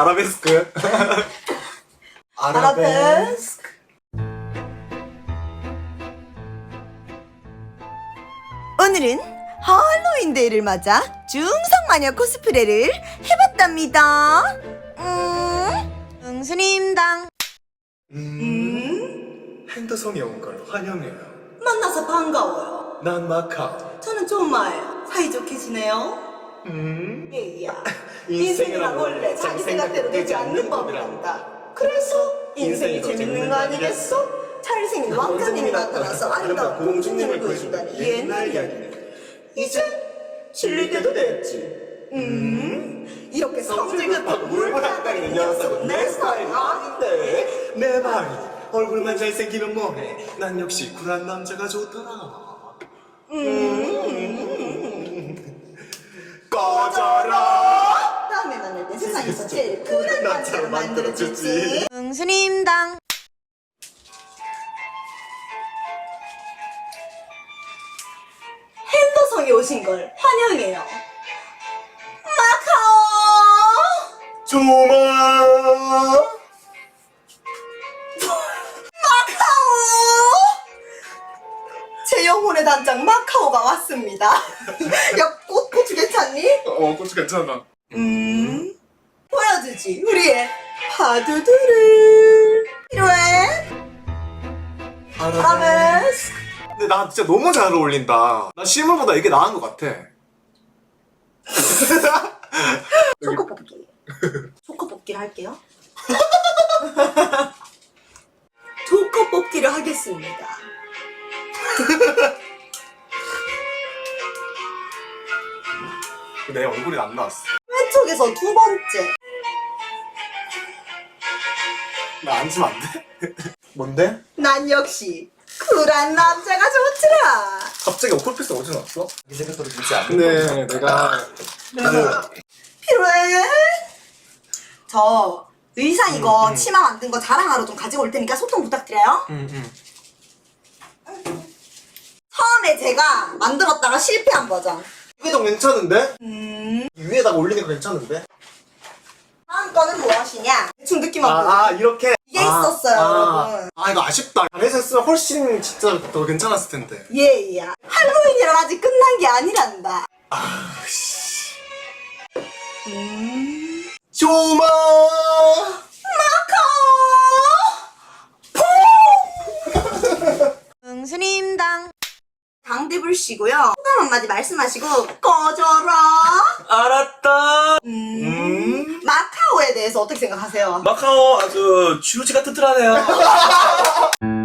아라베스크. 아라베스크. 오늘은 할로윈 데이를 맞아 중성마녀 코스프레를 해봤답니다. 음, 응수님당. 음. 핸드성에 온 걸 환영해요. 만나서 반가워요. 난 마카오. 저는 좀마예요. 사이좋게 지내요? 음. 예야. 인생이란 인생이란 원래 자기 생각대로 되지 않는 법이란다. 그래서 인생이 재밌는 거 아니겠어? 잘생긴 왕자님이 나타나서 아름다운 공주님을 구해준다는 옛날 이야기네. 이제 질릴 때도 됐지. 음, 이렇게 성질급하고 물불안거리는 녀석은 내 스타일 아닌데. 내 말이 얼굴만 잘생기면 뭐해. 난 역시 쿨한 남자가 좋더라. 쿨한 남자로 만들어주지. 응수님당. 핸더성에 오신 걸 환영해요. 마카오! 조마. 마카오! 제 영혼의 단장 마카오가 왔습니다. 야, 꽃, 고추 괜찮니? 어, 고추 괜찮아. 음, 보여주지, 우리의 파두두를. 필요해? 아라베스. 근데 나 진짜 너무 잘 어울린다. 나 실물보다 이게 나은 것 같아. 초코 뽑기. 초코 뽑기를 할게요. 초코 뽑기를 하겠습니다. 내 얼굴이 안 나왔어. 왼쪽에서 두 번째. 나 앉으면 안 돼? 뭔데? 난 역시 쿨한 남자가 좋더라. 갑자기 오컬피스 어디서 났어? 이 생각보다 되지 않는 근데 내가 필요해? 저 의상 이거 치마 만든 거 자랑하러 좀 가지고 올 테니까 소통 부탁드려요. 응, 응. 처음에 제가 만들었다가 실패한 버전. 이게 더 괜찮은데? 음. 이 위에다가 올리는 거 괜찮은데? 다음 거는 무엇이냐? 대충 느낌만 보여. 아, 아 이렇게? 이게 있었어요, 아, 여러분. 아 이거 아쉽다 안에서 했으면 훨씬 진짜 더 괜찮았을 텐데 예야. 할로윈이랑 아직 끝난 게 아니란다. 아 씨 음. 쇼마 마카오! 응수님당. 강대불 씨고요. 한마디 말씀하시고 꺼져라. 알았다. 음. 음. 마카오에 대해서 어떻게 생각하세요? 마카오 아주 쥐루지 같은 뜰하네요.